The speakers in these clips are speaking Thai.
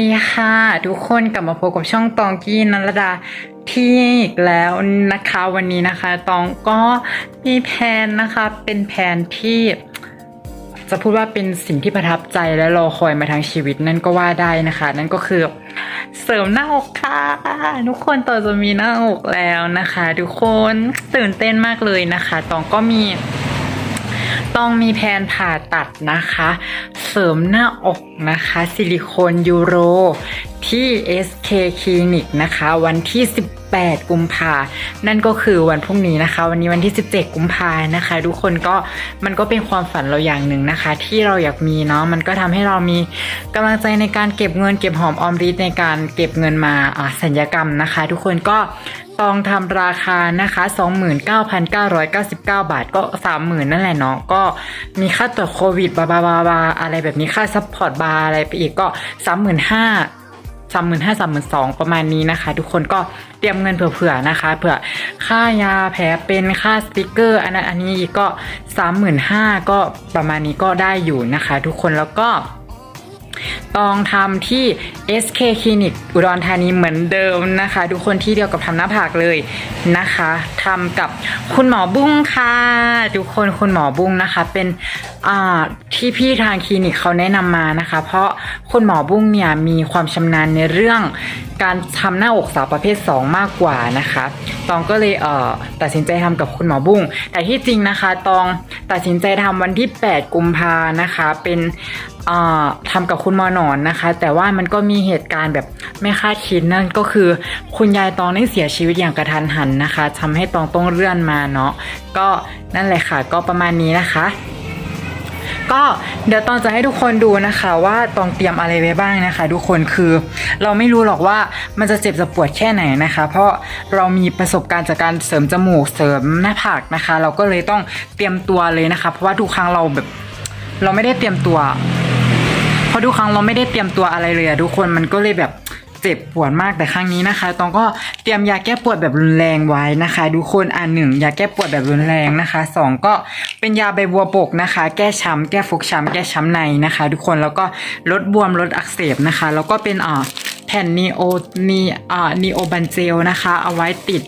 ดีค่ะ ทุกคนกลับมาพบกับช่องตองกี้นันรดาที่อีกแล้วนะคะวันนี้นะคะตองก็มีแผนนะคะเป็นแผนที่จะพูดว่าเป็นสิ่งที่ประทับใจและรอคอยมาทั้งชีวิตนั่นก็ว่าได้นะคะ นั่นก็คือเสริมหน้าอกค่ะทุกคนต่อจะมีหน้าอกแล้วนะคะ ทุกคนตื่นเต้นมากเลยนะคะตองก็มี ต้องมีแผนผ่าตัดนะคะ เสริมหน้าอกนะคะ ซิลิโคนยูโร ที่ SK Clinic นะคะ วันที่ 18 กุมภา นั่นก็คือวันพรุ่งนี้นะคะ วันนี้วันที่ 17 กุมภานะคะ ทุกคนก็มันก็เป็นความฝันเราอย่างหนึ่งนะคะ ที่เราอยากมีเนาะมันก็ทำให้เรามีกำลังใจในการเก็บเงิน เก็บหอมออมริบในการเก็บเงินมาอ่าสัญญกรรมนะคะ ทุกคนก็ ตองทำราคานะคะ 29,999 บาทก็ 30,000 นั่นแหละเนาะก็มีค่าตรวจโควิดบาบาบาบาอะไรแบบนี้ค่าซัพพอร์ตบาอะไรไปอีกก็ 35,000สามหมื่นห้าสามหมื่นสองประมาณนี้นะคะ ทุกคนก็เตรียมเงินเผื่อๆนะคะ เผื่อค่ายาแผลเป็นค่าสติกเกอร์อันนั้นอันนี้อีกก็สามหมื่นห้าก็ประมาณนี้ก็ได้อยู่นะคะ ทุกคนแล้วก็ ตองทำที่ SK Clinic อุดรธานีเหมือนเดิมนะคะ ทุกคนที่เดียวกับทำหน้าผากเลยนะคะทำกับคุณหมอบุ้งค่ะ ทุกคนคุณหมอบุ้งนะคะ เป็น ที่พี่ทางคลินิกเขาแนะนำมานะคะ เพราะคุณหมอบุ้งเนี่ยมีความชำนาญในเรื่องการทำหน้าอกสาวประเภท 2 มากกว่านะคะตองก็เลยเอ่อตัดสินใจทำกับคุณหมอบุ้ง แต่ที่จริงนะคะตองตัดสินใจทำวันที่ 8 กุมภานะคะ เป็นอ่าทำกับคุณหมอหนอนนะคะ แต่ว่ามันก็มีเหตุการณ์แบบไม่คาดคิดนั่นก็คือ คุณยายตองได้เสียชีวิตอย่างกระทันหันนะคะทำให้ตองต้องเลื่อนมาเนาะก็นั่นแหละค่ะ ก็ประมาณนี้นะคะ ก็เดี๋ยวตองจะให้ทุกคนดูนะคะว่าตองเตรียมอะไรไว้บ้างนะคะ ทุกคนคือเราไม่รู้หรอกว่ามันจะเจ็บจะปวดแค่ไหนนะคะ เพราะเรามีประสบการณ์จากการเสริมจมูกเสริมหน้าผากนะคะ เราก็เลยต้องเตรียมตัวเลยนะคะ เพราะว่าทุกครั้งเราแบบเราไม่ได้เตรียมตัว เพราะทุกครั้งเราไม่ได้เตรียมตัวอะไรเลยอะทุกคนมันก็เลยแบบ จ็บปวดมากแต่ครั้งนี้นะคะ ตองก็เตรียมยาแก้ปวดแบบรุนแรงไว้นะคะทุกคนอ่าหนึ่งยาแก้ปวดแบบรุนแรงนะคะสองก็เป็นยาใบบัวบกนะคะ แก้ช้ำแก้ฟกช้ำแก้ช้ำในนะคะ ทุกคนแล้วก็ลดบวมลดอักเสบนะคะ แล้วก็เป็นอ่าแผ่นนีโอนีอ่านีโอบันเจลนะคะ เอาไว้ติด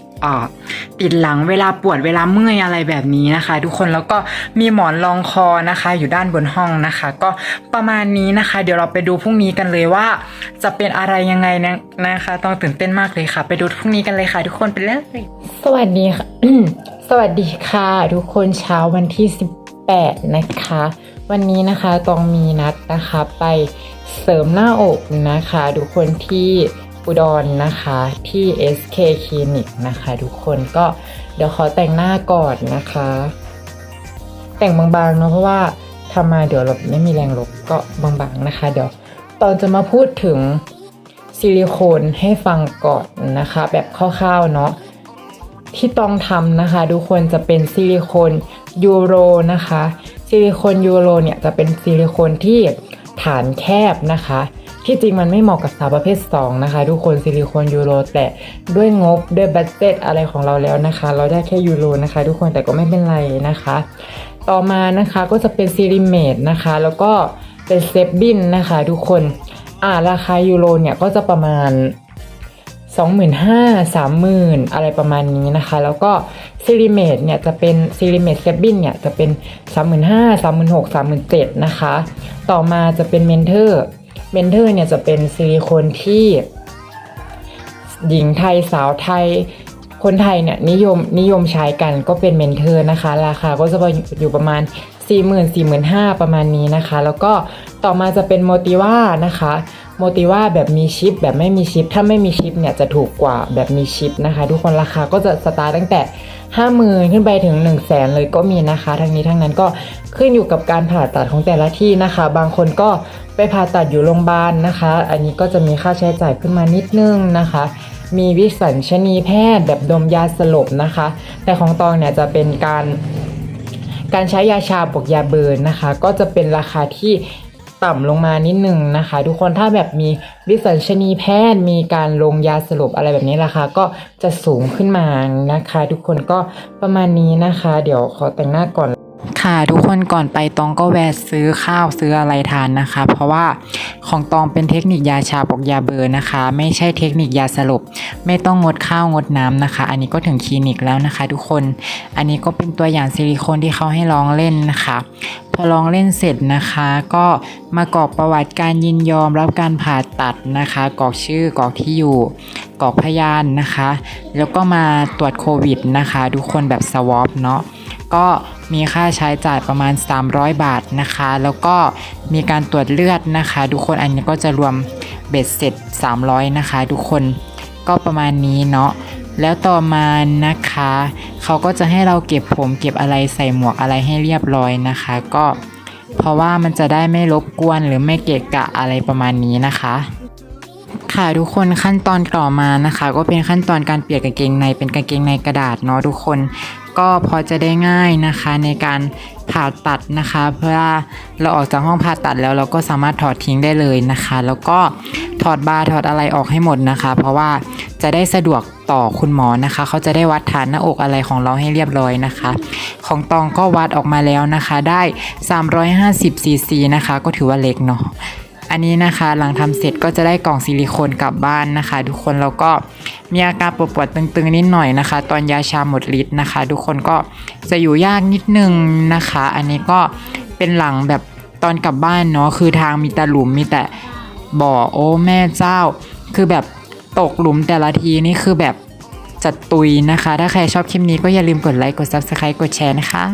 ติดหลังเวลาปวดเวลาเมื่อยอะไรแบบนี้นะคะ ทุกคนแล้วก็มีหมอนรองคอนะคะ อยู่ด้านบนห้องนะคะ ก็ประมาณนี้นะคะ เดี๋ยวเราไปดูพรุ่งนี้กันเลยว่า จะเป็นอะไรยังไงนะนะคะ ต้องตื่นเต้นมากเลยค่ะ ไปดูพรุ่งนี้กันเลยค่ะ ทุกคนไปเลยสวัสดีค่ะสวัสดีค่ะ ทุกคนเช้าวันที่ 18 นะคะ วันนี้นะคะต้องมีนัดนะคะไปเสริมหน้าอกนะคะ ทุกคนที่ อุดรนนะคะที่ SK Clinic นะคะทุกคนก็เดี๋ยวขอแต่งหน้าก่อนนะคะ แต่งบางๆเนาะเพราะว่าทำมาเดี๋ยวเราไม่มีแรงลบก็บางๆนะคะ เดี๋ยวตอนจะมาพูดถึงซิลิโคนให้ฟังก่อนนะคะ แบบคร่าวๆเนาะที่ต้องทำนะคะ ทุกคนจะเป็นซิลิโคนยูโรนะคะซิลิโคนยูโรเนี่ยจะเป็นซิลิโคนที่ฐานแคบนะคะ ที่จริงมันไม่เหมาะกับสาวประเภท 2 นะคะ ทุกคนซิลิโคนยูโรแต่ด้วยงบด้วยบัตเจ็ตอะไรของเราแล้วนะคะ เราได้แค่ยูโรนะคะ ทุกคนแต่ก็ไม่เป็นไรนะคะ ต่อมานะคะก็จะเป็นซิลิเมดนะคะ แล้วก็เป็นเซฟบินนะคะ ทุกคนอ่าราคายูโรเนี่ยก็จะประมาณสองหมื่นห้าสามหมื่นอะไรประมาณนี้นะคะ แล้วก็ซิลิเมดเนี่ยจะเป็นซิลิเมดเซฟบินเนี่ยจะเป็นสามหมื่นห้าสามหมื่นหกสามหมื่นเจ็ดนะคะ ต่อมาจะเป็นเมนเทอร์ เมนเทอร์เนี่ยจะเป็นซิลิโคนที่ หญิงไทยสาวไทย คนไทยเนี่ยนิยมนิยมใช้กันก็เป็นเมนเทอร์นะคะ ราคาก็จะอยู่ประมาณ 4 0 0 0 0 4 5 0 0 0 ประมาณนี้นะคะ แล้วก็ต่อมาจะเป็นโมติว่านะคะโมติว่าแบบมีชิปแบบไม่มีชิป ถ้าไม่มีชิปเนี่ยจะถูกกว่าแบบมีชิปนะคะ ทุกคนราคาก็จะสตาร์ตตั้งแต่5 0,000ขึ้นไปถึง1 0 0 0 0แสนเลยก็มีนะคะ ทั้งนี้ทั้งนั้นก็ขึ้นอยู่กับการผ่าตัดของแต่ละที่นะคะ บางคนก็ไปผ่าตัดอยู่โรงพยาบาลนะคะ อันนี้ก็จะมีค่าใช้จ่ายขึ้นมานิดนึงนะคะ มีวิสัญชนีแพทย์แบบดมยาสลบนะคะ แต่ของตองเนี่ยจะเป็นการ การใช้ยาชาบวกยาเบิร์นนะคะ ก็จะเป็นราคาที่ต่ำลงมานิดนึงนะคะ ทุกคนถ้าแบบมีวิสัญชนีแพทย์มีการลงยาสลบอะไรแบบนี้ราคาก็จะสูงขึ้นมานะคะ ทุกคนก็ประมาณนี้นะคะ เดี๋ยวขอแต่งหน้าก่อน ค่ะ ทุกคนก่อนไปตองก็แวะซื้อข้าวซื้ออะไรทานนะคะ เพราะว่าของตองเป็นเทคนิคยาชาปกยาเบอร์นะคะ ไม่ใช่เทคนิคยาสลบ ไม่ต้องงดข้าวงดน้ำนะคะ อันนี้ก็ถึงคลินิกแล้วนะคะ ทุกคน อันนี้ก็เป็นตัวอย่างซิลิโคนที่เขาให้ลองเล่นนะคะพอลองเล่นเสร็จนะคะ ก็มากรอกประวัติการยินยอมรับการผ่าตัดนะคะ กรอกชื่อกรอกที่อยู่กรอกพยานนะคะ แล้วก็มาตรวจโควิดนะคะ ทุกคนแบบสวอปเนาะ ก็มีค่าใช้จ่ายประมาณ 300 บาทนะคะ แล้วก็มีการตรวจเลือดนะคะ ทุกคนอันนี้ก็จะรวมเบ็ดเสร็จ 300 นะคะ ทุกคนก็ประมาณนี้เนาะแล้วต่อมานะคะ เขาก็จะให้เราเก็บผมเก็บอะไรใส่หมวกอะไรให้เรียบร้อยนะคะ ก็เพราะว่ามันจะได้ไม่รบกวนหรือไม่เกะกะอะไรประมาณนี้นะคะค่ะทุกคนขั้นตอนต่อมานะคะ ก็เป็นขั้นตอนการเปลี่ยนกางเกงในเป็นกางเกงในกระดาษเนาะทุกคน ก็พอจะได้ง่ายนะคะในการผ่าตัดนะคะเพื่อเราออกจากห้องผ่าตัดแล้วเราก็สามารถถอดทิ้งได้เลยนะคะ แล้วก็ถอดบาร์ถอดอะไรออกให้หมดนะคะ เพราะว่าจะได้สะดวกต่อคุณหมอนะคะ เขาจะได้วัดฐานหน้าอกอะไรของเราให้เรียบร้อยนะคะ ของตองก็วัดออกมาแล้วนะคะ ได้350ซีซีนะคะ ก็ถือว่าเล็กเนาะอันนี้นะคะหลังทำเสร็จก็จะได้กล่องซิลิโคนกลับบ้านนะคะ ทุกคนแล้วก็ มีอาการปวดปวดๆตึงๆนิดหน่อยนะคะ ตอนยาชาหมดฤทธิ์นะคะ ทุกคนก็จะอยู่ยากนิดนึงนะคะ อันนี้ก็เป็นหลังแบบตอนกลับบ้านเนาะคือทางมีแต่หลุมมีแต่บ่อโอ้แม่เจ้า คือแบบตกหลุมแต่ละทีนี่คือแบบจัดตุยนะคะ ถ้าใครชอบคลิปนี้ก็อย่าลืมกดไลค์กด subscribe กดแชร์นะคะ